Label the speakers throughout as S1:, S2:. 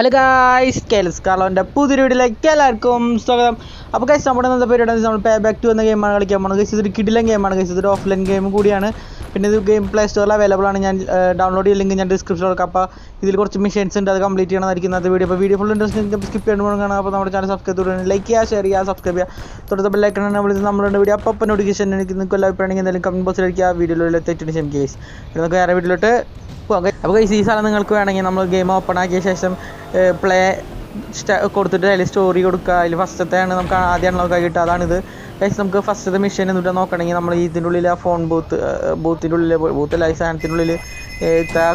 S1: Hello guys കേലസ് കാർലോന്റെ പുതിയ വീഡിയോയിലേക്ക് എല്ലാവർക്കും സ്വാഗതം. അപ്പോൾ ഗൈസ് നമ്മുടെ ഇന്നത്തെ പരിപാടി നമ്മൾ പേ ബാക്ക് ടു എന്ന ഗെയിമാണ് കളിക്കാൻ പോകുന്നത്. ഗൈസ് ഇതൊരു കിഡിലൻ ഗെയിമാണ് ഗൈസ് ഇതൊരു ഓഫ്ലൈൻ ഗെയിം കൂടിയാണ്. പിന്നെ ഇത് ഗെയിം പ്ലേ സ്റ്റോറിൽ അവൈലബിൾ ആണ്. ഞാൻ ഡൗൺലോഡ് ചെയ്യ ലിങ്ക് ഞാൻ ഡിസ്ക്രിപ്ഷനിൽ കൊടുക്കാം അപ്പോൾ ഇതിൽ കുറച്ച് മിഷൻസ് ഉണ്ട്. അത് കംപ്ലീറ്റ് ചെയ്യണമായിരിക്കും അത് വീഡിയോ അപ്പോൾ വീഡിയോ ഫുൾ ഇൻട്രസ്റ്റ് സ്കിപ്പ് ചെയ്യണം കാണാം. അപ്പോൾ നമ്മുടെ ചാനൽ സബ്സ്ക്രൈബ് ചെയ്യണം ലൈക്ക് ചെയ്യുക ഷെയർ ചെയ്യുക സബ്സ്ക്രൈബ് ചെയ്യുക. തൊട്ടത്തെ ബെല്ലൈക്കൺ വിളിച്ച് നമ്മളുടെ വീഡിയോ അപ്പോൾ നോട്ടിഫിക്കേഷൻ എനിക്ക് നിങ്ങൾക്ക് എല്ലാവരും എന്തെങ്കിലും കമന്റ് ബോക്സിൽ അടിക്കുക. വീഡിയോയിൽ ശരി ഗൈസ് നമുക്ക് വേറെ വീഡിയോയിലോട്ട് അപ്പോൾ ഗൈസ് ഈ സാധനം നിങ്ങൾക്ക് വേണമെങ്കിൽ നമ്മൾ ഗെയിം ഓപ്പൺ ആക്കിയ ശേഷം പ്ലേ കൊടുത്തിട്ട് അതിൽ സ്റ്റോറി കൊടുക്കുക. അതിൽ ഫസ്റ്റത്തെയാണ് നമുക്ക് ആദ്യം നമുക്ക് കിട്ടുക. അതാണിത്. ഗൈസ് നമുക്ക് ഫസ്റ്റത്തെ മിഷൻ എന്നിട്ട് നോക്കണമെങ്കിൽ നമ്മൾ ഇതിന്റെ ഉള്ളിൽ ആ ഫോൺ ബൂത്ത് ബൂത്തിന്റെ ഉള്ളിൽ ബൂത്തല്ല ഈ സാധനത്തിന്റെ ഉള്ളിൽ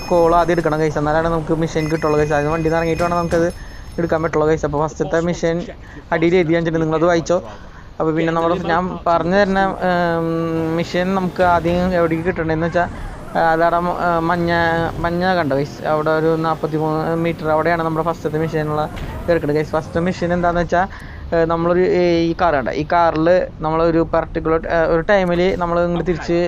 S1: കോൾ ആദ്യം എടുക്കണം ഗൈസ് എന്നാലാണ് നമുക്ക് മിഷൻ കിട്ടുള്ളൂ ഗൈസ് അതിന് വണ്ടി ഇറങ്ങിയിട്ട് വേണം നമുക്കത് എടുക്കാൻ പറ്റുള്ളൂ ഗൈസ് അപ്പോൾ ഫസ്റ്റത്തെ മിഷൻ അടിയിൽ എഴുതി കഴിഞ്ഞിട്ട് നിങ്ങളത് വായിച്ചോ. അപ്പോൾ പിന്നെ നമ്മൾ ഞാൻ പറഞ്ഞു തരുന്ന മിഷൻ നമുക്ക് ആദ്യം എവിടേക്ക് കിട്ടണമെന്ന് വെച്ചാൽ അതവിടെ മഞ്ഞ മഞ്ഞ കണ്ടോ ഗൈസ് അവിടെ ഒരു നാൽപ്പത്തി മൂന്ന് മീറ്റർ അവിടെയാണ് നമ്മുടെ ഫസ്റ്റത്തെ മെഷീനുള്ള കിടക്കുന്നത് ഗൈസ് ഫസ്റ്റ് മെഷീൻ എന്താണെന്ന് വെച്ചാൽ നമ്മളൊരു ഈ കാർ കണ്ട. ഈ കാറിൽ നമ്മളൊരു പർട്ടിക്കുലർ ഒരു ടൈമിൽ നമ്മൾ ഇങ്ങോട്ട് തിരിച്ച്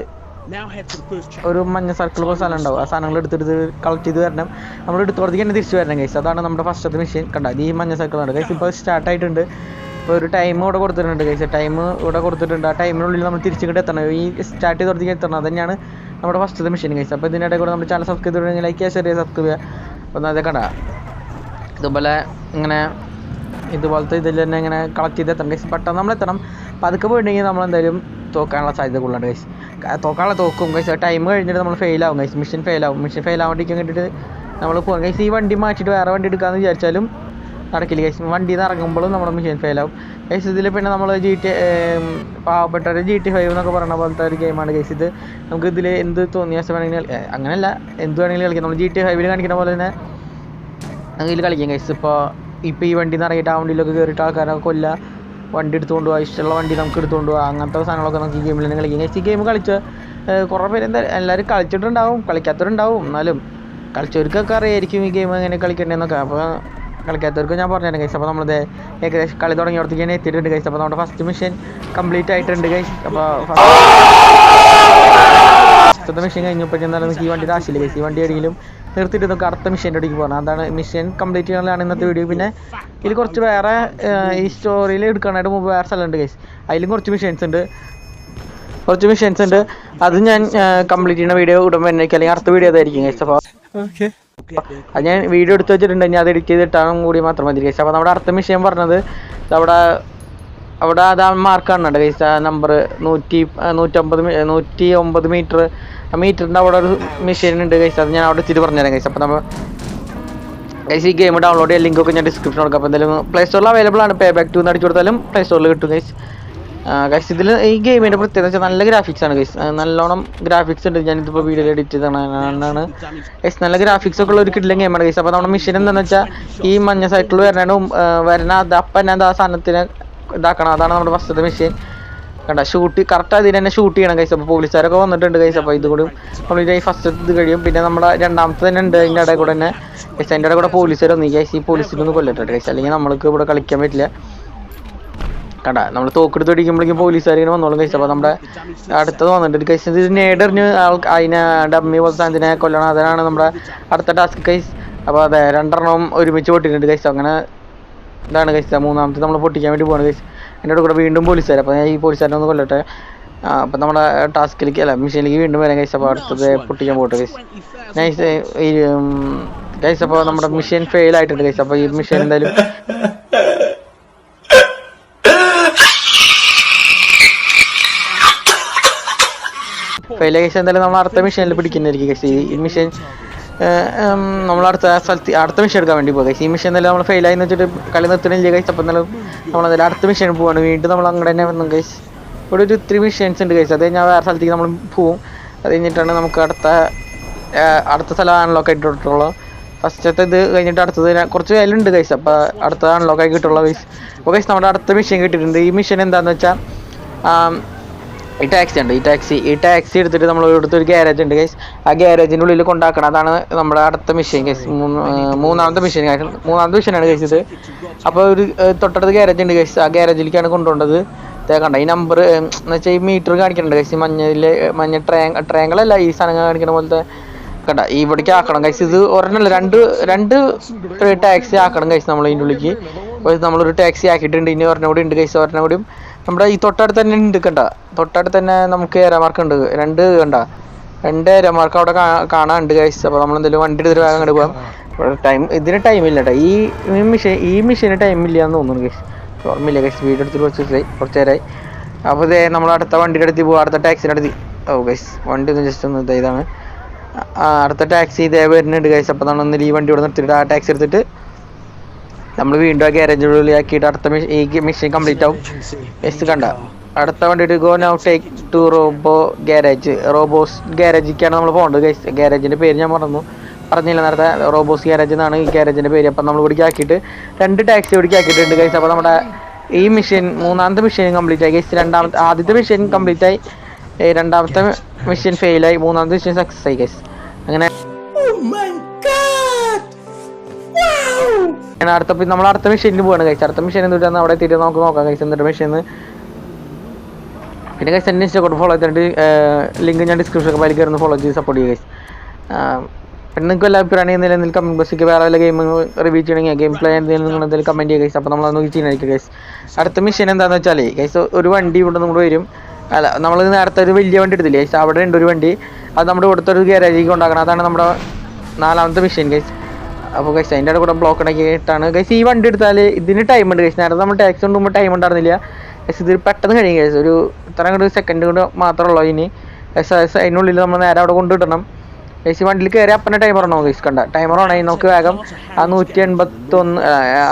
S1: ഒരു മഞ്ഞ സർക്കിൾ പോലെ സ്ഥലം ഉണ്ടാവും. ആ സാധനങ്ങൾ എടുത്തെടുത്ത് കളക്ട് ചെയ്ത് വരണം. നമ്മൾ എടുത്തോടത്തേക്ക് തന്നെ തിരിച്ച് വരണം ഗൈസ് അതാണ് നമ്മുടെ ഫസ്റ്റത്തെ മെഷീൻ കണ്ട? ഈ മഞ്ഞ സർക്കിൾ ഉണ്ട് ഗൈസ് ഇപ്പോൾ സ്റ്റാർട്ട് ആയിട്ടുണ്ട്. ഇപ്പോൾ ഒരു ടൈം ഇവിടെ കൊടുത്തിട്ടുണ്ട് ഗൈസ് ടൈം ഇവിടെ കൊടുത്തിട്ടുണ്ട്. ആ ടൈമിനുള്ളിൽ നമ്മൾ തിരിച്ചിങ്ങോട്ട് എത്തണം. ഈ സ്റ്റാർട്ട് ചെയ്തോടത്തേക്ക് എത്തണം. അത് തന്നെയാണ് നമ്മുടെ ഫസ്റ്റത്തെ മെഷീൻ കഴിച്ചു അപ്പോൾ ഇതിനിടെ കൂടെ നമ്മുടെ ചാനൽ സബ്സ്ക്രൈബ് ചെയ്തിട്ടുണ്ടെങ്കിൽ ലൈക്ക് ചെയ്യുക ചെയ്യുക സബ്സ്ക്രൈബ് ചെയ്യുക. അപ്പോൾ അതേ കണ്ട. ഇതുപോലെ ഇങ്ങനെ ഇതുപോലത്തെ ഇതിൽ തന്നെ ഇങ്ങനെ കളക്ട് ചെയ്ത് എത്തണം ഗൈസ് പെട്ടെന്ന് നമ്മൾ എത്തണം. പതുക്കെ പോയിട്ടുണ്ടെങ്കിൽ നമ്മൾ എന്തായാലും തോക്കാനുള്ള സാധ്യത കൂടുതലുണ്ട് ഗൈസ് തോക്കാനുള്ള തോക്കും ഗൈസ് ടൈം കഴിഞ്ഞിട്ട് നമ്മൾ ഫെയിലാവും ഗൈസ് മിഷൻ ഫെയിൽ ആവും. മിഷൻ ഫെയിൽ ആവാണ്ടിരിക്കാൻ വേണ്ടിയിട്ട് നമ്മൾ പോകാം ഗൈസ് ഈ വണ്ടി മാറ്റിയിട്ട് വേറെ വണ്ടി എടുക്കാമെന്ന് വിചാരിച്ചാലും നടക്കില്ല ഗൈസ് വണ്ടിയിൽ നിന്ന് ഇറങ്ങുമ്പോഴും നമ്മുടെ മെഷീൻ ഫെയിൽ ആവും. ഗൈസ് ഇതിൽ പിന്നെ നമ്മൾ ജി ടി പാവപ്പെട്ട ഒരു ജി ടി ഫൈവ് എന്നൊക്കെ പറയുന്ന പോലത്തെ ഒരു ഗെയിമാണ് ഗൈസ് ഇത്. നമുക്ക് ഇതിൽ എന്ത് തോന്നിയ വേണമെങ്കിൽ അങ്ങനെയല്ല. എന്ത് വേണമെങ്കിലും കളിക്കാം. നമ്മൾ ജി ടി ഫൈവിൽ കാണിക്കുന്ന പോലെ തന്നെ ഇതിൽ കളിക്കാം ഗൈസ് ഇപ്പോൾ ഇപ്പോൾ ഈ വണ്ടി നിന്ന് ആ വണ്ടിയിലൊക്കെ കയറിയിട്ട് ആൾക്കാരൊക്കെ കൊല്ല. വണ്ടി എടുത്തുകൊണ്ട് പോകാം ഇഷ്ടമുള്ള വണ്ടി നമുക്ക് എടുത്തുകൊണ്ട് പോകാം അങ്ങനത്തെ സാധനങ്ങളൊക്കെ നമുക്ക് ഈ ഗെയിമിൽ തന്നെ കളിക്കാം. ഈ ഗെയിം കളിച്ച് കുറേ പേര് എന്താ എല്ലാവരും കളിച്ചിട്ടുണ്ടാവും. കളിക്കാത്തവരുണ്ടാവും. എന്നാലും കളിച്ചവർക്കൊക്കെ അറിയായിരിക്കും ഈ ഗെയിം എങ്ങനെ കളിക്കേണ്ടതെന്നൊക്കെ അപ്പോൾ കളിക്കാത്തവർക്ക് ഞാൻ പറഞ്ഞുതരാം കഴിച്ചു അപ്പോൾ നമ്മളത് ഏകദേശം കളി തുടങ്ങിയോടത്തേക്ക് തന്നെ എത്തിയിട്ടുണ്ട് കഴിച്ചു അപ്പോൾ നമ്മുടെ ഫസ്റ്റ് മിഷൻ കംപ്ലീറ്റ് ആയിട്ടുണ്ട് കഴിച്ചു അപ്പോൾ ഫസ്റ്റ് മിഷൻ കഴിഞ്ഞപ്പോൾ എന്തായാലും ഈ വണ്ടി ആവശ്യമില്ല കഴിച്ചു ഈ വണ്ടി എവിടെയെങ്കിലും നിർത്തിയിട്ട് നമുക്ക് അടുത്ത മിഷന്റെ അടിക്ക് പോകണം അതാണ് മിഷൻ കംപ്ലീറ്റ് ചെയ്യാനാണ് ഇന്നത്തെ വീഡിയോ പിന്നെ ഇതിൽ കുറച്ച് വേറെ ഈ സ്റ്റോറിയിൽ എടുക്കാനായിട്ട് മുമ്പ് വേറെ സ്ഥലമുണ്ട് ഗൈസ് അതിലും കുറച്ച് മിഷൻസ് ഉണ്ട്. കുറച്ച് മിഷൻസ് ഉണ്ട്. അത് ഞാൻ കംപ്ലീറ്റ് ചെയ്യുന്ന വീഡിയോ ഉടമ്പോ അല്ലെങ്കിൽ അടുത്ത വീഡിയോ അതായിരിക്കും ഗൈസ് അപ്പോൾ അത് ഞാൻ വീഡിയോ എടുത്ത് വെച്ചിട്ടുണ്ട് ഞാൻ അത് എഡിറ്റ് ചെയ്തിട്ടാണ് കൂടി മാത്രം മതി ഗൈസ് അപ്പോൾ നമ്മുടെ അടുത്ത വിഷയം പറഞ്ഞത് അവിടെ അവിടെ അത് മാർക്ക് കാണുന്നുണ്ട് ഗൈസ് ആ നമ്പർ നൂറ്റി നൂറ്റമ്പത് നൂറ്റി ഒമ്പത് മീറ്റർ ആ മീറ്ററിന്റെ അവിടെ ഒരു മെഷീൻ ഉണ്ട് ഗൈസ് അത് ഞാൻ അവിടെ എത്തിയിട്ട് പറഞ്ഞുതരാം ഗൈസ് അപ്പോൾ നമ്മൾ ഗൈസ് ഈ ഗെയിം ഡൗൺലോഡ് ചെയ്യാൻ ലിങ്കൊക്കെ ഞാൻ ഡിസ്ക്രിപ്ഷൻ കൊടുക്കാം. അപ്പോൾ എന്തായാലും പ്ലേ സ്റ്റോറിൽ അവൈലബിൾ ആണ്. പേ ബാക്ക് ടു എന്ന് അടിച്ചു കൊടുത്താലും പ്ലേ സ്റ്റോറിൽ കിട്ടും ഗൈസ് ഗൈസ് ഇതിൽ ഈ ഗെയിമിന്റെ പ്രത്യേകത വെച്ചാൽ നല്ല ഗ്രാഫിക്സ് ആണ് ഗൈസ് നല്ലോണം ഗ്രാഫിക്സ് ഉണ്ട്. ഞാനിതിപ്പോൾ വീഡിയോ എഡിറ്റ് ചെയ്താണ് ഗൈസ് നല്ല ഗ്രാഫിക്സ് ഒക്കെ ഉള്ള ഒരു കിട്ടില്ല ഗെയിമാണ് ഗൈസ് അപ്പോൾ നമ്മുടെ മിഷൻ എന്താണെന്ന് വെച്ചാൽ ഈ മഞ്ഞ സൈക്കിൾ വരണ വരണ അത് അപ്പം തന്നെ അത് ആ സാധനത്തിന് ഇതാക്കണം. അതാണ് നമ്മുടെ ഫസ്റ്റത്തെ മിഷൻ കണ്ട ഷൂട്ട് കറക്റ്റ് അതിന് തന്നെ ഷൂട്ട് ചെയ്യണം കൈസ് അപ്പോൾ പോലീസുകാരൊക്കെ വന്നിട്ടുണ്ട് കൈസ് അപ്പോൾ ഇതുകൂടി നമ്മൾ ഈ ഫസ്റ്റ് ഇത് കഴിയും. പിന്നെ നമ്മുടെ രണ്ടാമത്തെ തന്നെ ഉണ്ട് അതിന്റെ ഇടയിൽ കൂടെ തന്നെ. കൈസ് അതിന്റെ ഇടയിൽ കൂടെ പോലീസുകാർ വന്നു. കൈസ് ഈ പോലീസിനൊന്നും കൊല്ലട്ടെ കൈസ് അല്ലെങ്കിൽ നമ്മൾക്ക് ഇവിടെ കളിക്കാൻ പറ്റില്ല. കണ്ട നമ്മൾ തോക്കെടുത്ത് അടിക്കുമ്പോഴേക്കും പോലീസുകാർ ഇങ്ങനെ വന്നോളും കഴിച്ചു അപ്പോൾ നമ്മുടെ അടുത്തത് വന്നിട്ട് കഴിച്ചു ഇത് നേടറിഞ്ഞ് ആൾ അതിനെ ഡമ്മി പോലത്തെ അതിനെ കൊല്ലണം. അതിനാണ് നമ്മുടെ അടുത്ത ടാസ്ക് കൈസ് അപ്പോൾ അതെ രണ്ടെണ്ണം ഒരുമിച്ച് പൊട്ടിയിട്ടുണ്ട് കഴിച്ചു അങ്ങനെ ഇതാണ് കഴിച്ചത് മൂന്നാമത്തെ നമ്മൾ പൊട്ടിക്കാൻ വേണ്ടി പോകണം കഴിച്ചു എന്റെ കൂടെ വീണ്ടും പോലീസുകാർ അപ്പോൾ ഈ പോലീസുകാരനെ ഒന്ന് കൊല്ലട്ടെ. അപ്പം നമ്മുടെ ടാസ്കിലേക്ക് അല്ല മിഷീനിലേക്ക് വീണ്ടും വരാൻ കഴിച്ചപ്പൊ അപ്പോൾ അടുത്തത് പൊട്ടിക്കാൻ പോട്ടെ കഴിച്ചു നൈസ് കൈസ് അപ്പോൾ നമ്മുടെ മിഷീൻ ഫെയിൽ ആയിട്ടുണ്ട് കഴിച്ചപ്പോ അപ്പോൾ ഈ മിഷീൻ എന്തായാലും ഫെയിൽ കേസ് എന്തായാലും നമ്മൾ അടുത്ത മിഷനിൽ പിടിക്കുന്നതായിരിക്കും കേസ് ഈ മിഷൻ നമ്മൾ അടുത്ത സ്ഥലത്ത് അടുത്ത മിഷൻ എടുക്കാൻ വേണ്ടി പോകാം ഈ മിഷൻ എന്തായാലും നമ്മൾ ഫെയിൽ ആയി വെച്ചിട്ട് കളി നിർത്തണില്ല കഴിച്ച് അപ്പം എന്നാലും നമ്മൾ എന്തായാലും അടുത്ത മിഷൻ പോവാണ്. വീണ്ടും നമ്മൾ അങ്ങോട്ട് തന്നെ വന്നു കഴിച്ച് ഇവിടെ ഒരു ഇത്തിരി മിഷൻസ് ഉണ്ട് കൈസ് അത് കഴിഞ്ഞാൽ വേറെ സ്ഥലത്തേക്ക് നമ്മൾ പോവും. അത് കഴിഞ്ഞിട്ടാണ് നമുക്ക് അടുത്ത അടുത്ത സ്ഥലം അൺലോക്ക് ആയിട്ട് കിട്ടുള്ളൂ ഫസ്റ്റത്തെ ഇത് കഴിഞ്ഞിട്ട് അടുത്തത് കുറച്ച് കയ്യിലുണ്ട് കൈസ് അപ്പോൾ അടുത്ത അൺലോക്ക് കിട്ടുള്ളൂ കൈസ് അപ്പോൾ കൈസ് നമ്മുടെ അടുത്ത മിഷൻ കിട്ടിയിട്ടുണ്ട്. ഈ മിഷൻ എന്താണെന്ന് വെച്ചാൽ ഈ ടാക്സി ഉണ്ട്. ഈ ടാക്സി ഈ ടാക്സി എടുത്തിട്ട് നമ്മൾ ഇവിടുത്തെ ഒരു ഗ്യാരേജ് ഉണ്ട് ഗൈസ് ആ ഗ്യാരേജിന്റെ ഉള്ളിൽ കൊണ്ടാക്കണം. അതാണ് നമ്മുടെ അടുത്ത മെഷീൻ ഗൈസ് മൂന്നാമത്തെ മെഷീൻ മൂന്നാമത്തെ മെഷീനാണ് ഗൈസ് ഇത്. അപ്പോൾ ഒരു തൊട്ടടുത്ത് ഗ്യാരേജ് ഉണ്ട് ഗൈസ് ആ ഗ്യാരേജിലേക്കാണ് കൊണ്ടുപോകേണ്ടത് കണ്ട ഈ നമ്പർ എന്ന് വെച്ചാൽ ഈ മീറ്റർ കാണിക്കുന്നുണ്ട് ഗൈസ് മഞ്ഞയിലെ മഞ്ഞ ട്രയാ അല്ല ഈ സാധനങ്ങൾ കാണിക്കുന്ന പോലത്തെ കണ്ട ഇവിടേക്ക് ആക്കണം ഗൈസ് ഇത് ഒരെണ്ണമല്ല രണ്ട് രണ്ട് ടാക്സി ആക്കണം ഗൈസ് നമ്മൾ ഇതിന്റെ ഉള്ളിലേക്ക് നമ്മൾ നമ്മളൊരു ടാക്സി ആക്കിയിട്ടുണ്ട് ഇനി ഒരെണ്ണം കൂടി ഉണ്ട് ഗൈസ് ഒരെണ്ണം കൂടിയും നമ്മുടെ ഈ തൊട്ടടുത്ത് തന്നെ ഉണ്ട് കണ്ട. തൊട്ടടുത്ത് തന്നെ നമുക്ക് ഏരമാർക്ക് ഉണ്ട്. രണ്ട് കണ്ട. രണ്ട് ഏരമാർക്ക് അവിടെ കാണാനുണ്ട് കഴിച്ചു അപ്പോൾ നമ്മൾ എന്തെങ്കിലും വണ്ടി എടുത്തിട്ട് വേഗം അങ്ങോട്ട് പോകാം ടൈം ഇതിന് ടൈമില്ല കേട്ടോ ഈ മിഷൻ ഈ മിഷീന് ടൈമില്ല എന്ന് തോന്നുന്നു കേസ് ഓർമ്മയില്ല കേസ് വീഡിയോ എടുത്തിട്ട് കുറച്ച് കുറച്ച് നേരമായി അപ്പോൾ ഇതേ നമ്മൾ അടുത്ത വണ്ടിയുടെ അടുത്ത് പോകും അടുത്ത ടാക്സിന്റെ അടുത്ത്. ഓ ഗൈസ് വണ്ടി ഒന്ന് ജസ്റ്റ് ഒന്ന് ഇതാണ്. അടുത്ത ടാക്സി ഇതേ വരുന്നുണ്ട് ഗൈസ് അപ്പോൾ നമ്മൾ ഒന്ന് ഈ വണ്ടി ഇവിടെ നിർത്തിയിട്ട് ആ ടാക്സി എടുത്തിട്ട് നമ്മൾ വീണ്ടും ആ ഗ്യാരേജ് ആക്കിയിട്ട് അടുത്ത ഈ മിഷൻ കംപ്ലീറ്റ് ആവും. മിസ് കണ്ട. അടുത്ത വണ്ടിയിട്ട് go now take to robo garage robo's ഗ്യാരേജിക്കാണ് നമ്മൾ പോകേണ്ടത് ഗൈസ് ഗ്യാരേജിന്റെ പേര് ഞാൻ മറന്നു. പറഞ്ഞില്ല നേരത്തെ റോബോസ് ഗ്യാരേജ് എന്നാണ് ഈ ഗ്യാരേജിന്റെ പേര്. അപ്പം നമ്മൾ ഇവിടേക്ക് ആക്കിയിട്ട് രണ്ട് ടാക്സി ഇവിടേക്ക് ആക്കിയിട്ടുണ്ട് ഗൈസ് അപ്പോൾ നമ്മുടെ ഈ മിഷൻ മൂന്നാമത്തെ മിഷൻ കംപ്ലീറ്റ് ആയി ഗൈസ് രണ്ടാമത്തെ ആദ്യത്തെ മിഷൻ കംപ്ലീറ്റ് ആയി. രണ്ടാമത്തെ മിഷൻ ഫെയിലായി മൂന്നാമത്തെ മിഷൻ സക്സസ് ആയി ഗൈസ് അങ്ങനെ അങ്ങനെ അടുത്ത നമ്മൾ അടുത്ത മെഷീനിൽ പോവാണ് കഴിച്ച് അടുത്ത മെഷീൻ എന്നിട്ട് അവിടെ എത്തിയിട്ട് നമുക്ക് നോക്കാം കഴിച്ച് എന്നിട്ട് മെഷീൻ പിന്നെ കഴിച്ച് എന്നെ ഇഷ്ടപ്പെട്ടു ഫോളോ ചെയ്തിട്ട് ലിങ്ക് ഞാൻ ഡിസ്ക്രിപ്ഷൻ ഒക്കെ കയറുന്ന. ഫോളോ ചെയ്ത് സപ്പോർട്ട് ചെയ്യുക. പിന്നെ നിങ്ങൾക്ക് എല്ലാ അഭിപ്രായം എന്തെങ്കിലും എന്തെങ്കിലും കമന്റ് ബോക്സിലേക്ക് വേറെ വല്ല ഗെയിം റിവ്യൂ ചെയ്യണമെങ്കിൽ ഗെയിം പ്ലേ എന്തെങ്കിലും നിങ്ങൾ എന്തെങ്കിലും കമന്റ് ചെയ്യുക കഴിച്ചു അപ്പോൾ നമ്മൾ നോക്കി ചെയ്യണമായിരിക്കും കഴിച്ച് അടുത്ത മെഷീൻ എന്താണെന്ന് വെച്ചാൽ ഗൈസ് ഒരു വണ്ടി ഇവിടെ നമ്മൾ വരും. അല്ല നമ്മൾ നേരത്തെ ഒരു വലിയ വണ്ടി എടുത്തില്ലേ ഗൈസ് അവിടെ ഉണ്ട് ഒരു വണ്ടി. അത് നമ്മുടെ ഇവിടുത്തെ ഒരു ഗ്യാരേജിലേക്ക് ഉണ്ടാക്കണം അതാണ് നമ്മുടെ നാലാമത്തെ മെഷീൻ ഗൈസ് അപ്പോൾ ഗൈസ് അതിന്റെ കൂടെ ബ്ലോക്ക് ഉണ്ടാക്കിയിട്ടാണ് ഗൈസ് ഈ വണ്ടി എടുത്താൽ ഇതിന് ടൈം ഉണ്ട് ഗൈസ് നേരത്തെ നമ്മൾ ടാക്സി കൊണ്ടുമ്പോൾ ടൈം ഉണ്ടായിരുന്നില്ല. ഗൈസ് ഇത് പെട്ടെന്ന് കഴിയും ഗൈസ് ഒരു ഇത്ര അങ്ങോട്ട് സെക്കൻഡ് കൊണ്ട് മാത്രമുള്ളൂ ഇനി. ഗൈസ് അതിനുള്ളിൽ നമ്മൾ നേരെ അവിടെ കൊണ്ടിടണം ഗൈസ് വണ്ടിയിൽ കയറി അപ്പനെ ടൈമർ ഉണ്ടോ ഗൈസ് കണ്ട. ടൈമർ ആണെങ്കിൽ നമുക്ക് വേഗം ആ നൂറ്റി എൺപത്തൊന്ന്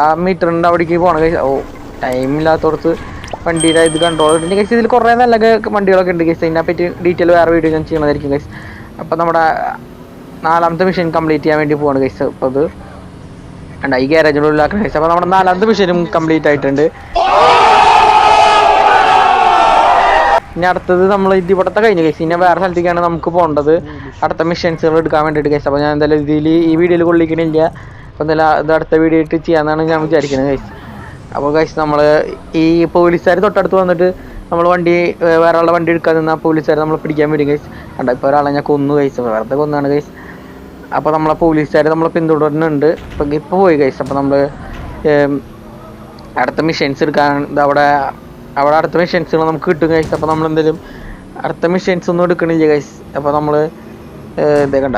S1: ആ മീറ്ററിന്റെ അവിടേക്ക് പോകണം ഗൈസ് ഓ ടൈമില്ലാത്തടത്ത് വണ്ടിയുടെ ഇത് കൺട്രോൾ ഉണ്ട് ഗൈസ് ഇതിൽ കുറേ നല്ല വണ്ടികളൊക്കെ ഉണ്ട് ഗൈസ് അതിനെപ്പറ്റി പറ്റി ഡീറ്റെയിൽ വേറെ വീഡിയോ ഞാൻ ചെയ്യണമായിരിക്കും ഗൈസ് അപ്പോൾ നമ്മുടെ നാലാമത്തെ മിഷൻ കംപ്ലീറ്റ് ചെയ്യാൻ വേണ്ടി പോവാണ് ഗൈസ് അപ്പോൾ അത് അണ്ട ഈ ഗ്യാരേജിനുള്ളിലാക്കുന്ന ഗൈസ് അപ്പോൾ നമ്മുടെ നാലാമത്തെ മിഷനും കംപ്ലീറ്റ് ആയിട്ടുണ്ട്. ഇനി അടുത്തത് നമ്മൾ ഇത് ഇവിടുത്തെ കഴിഞ്ഞു ഗൈസ് ഇനി വേറെ സ്ഥലത്തേക്കാണ് നമുക്ക് പോകേണ്ടത്. അടുത്ത മിഷൻസുകൾ എടുക്കാൻ വേണ്ടിയിട്ട് ഗൈസ് അപ്പോൾ ഞാൻ എന്തായാലും ഇതിൽ ഈ വീഡിയോയിൽ കൊള്ളിക്കണില്ല. അപ്പോൾ എന്തായാലും ഇത് അടുത്ത വീഡിയോ ഇട്ട് ചെയ്യാമെന്നാണ് ഞാൻ വിചാരിക്കുന്നത് ഗൈസ് അപ്പോൾ ഗൈസ് നമ്മൾ ഈ പോലീസുകാർ തൊട്ടടുത്ത് വന്നിട്ട് നമ്മൾ വണ്ടി വേറെ ആളുടെ വണ്ടി എടുക്കാൻ നിന്നാൽ പോലീസുകാർ നമ്മൾ പിടിക്കാൻ വരും ഗൈസ് കണ്ട ഇപ്പോൾ ഒരാളെ ഞാൻ കൊന്നു ഗൈസ് വെറുതെ കൊന്നാണ് ഗൈസ് അപ്പോൾ നമ്മളെ പോലീസുകാർ നമ്മളെ പിന്തുടരുന്നുണ്ട്. ഇപ്പം ഇപ്പോൾ പോയി കഴിച്ചു അപ്പോൾ നമ്മൾ അടുത്ത മിഷൻസ് എടുക്കാൻ അവിടെ അവിടെ അടുത്ത മിഷൻസുകൾ നമുക്ക് കിട്ടും കഴിച്ചു അപ്പോൾ നമ്മൾ എന്തെങ്കിലും അടുത്ത മിഷൻസ് ഒന്നും എടുക്കണില്ല കഴിച്ചു അപ്പോൾ നമ്മൾ ഇതേ കണ്ട.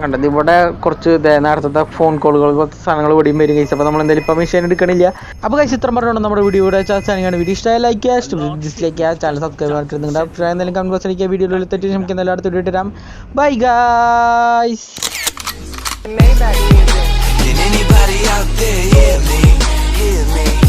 S1: കണ്ടത്. ഇവിടെ കുറച്ച് നേരത്തെ ഫോൺ കോളുകൾ പോലത്തെ സാധനങ്ങൾ ഇവിടെയും വരും കഴിച്ചപ്പോൾ നമ്മൾ എന്തായാലും ഇപ്പം മെഷീൻ എടുക്കണില്ല. അപ്പോൾ കഴിച്ച് ഇത്രയും പറഞ്ഞു നമ്മുടെ വീഡിയോ ഇവിടെ ചാനലാണ് വീഡിയോ ഇഷ്ടമായ ലൈക്ക് ഡിസ്ലൈക്ക് ചെയ്യുക ചാനൽ സബ്സ്ക്രൈബ് ആക്കിയിട്ട് അഭിപ്രായം എന്തെങ്കിലും കമന്റ് ബോക്സിൽ എനിക്ക് വീഡിയോയിൽ തെറ്റി നമുക്ക് എന്തായാലും അടുത്ത് വീഡിയോ ഇടാം bye guys
S2: anybody out
S3: there hear me? Hear me?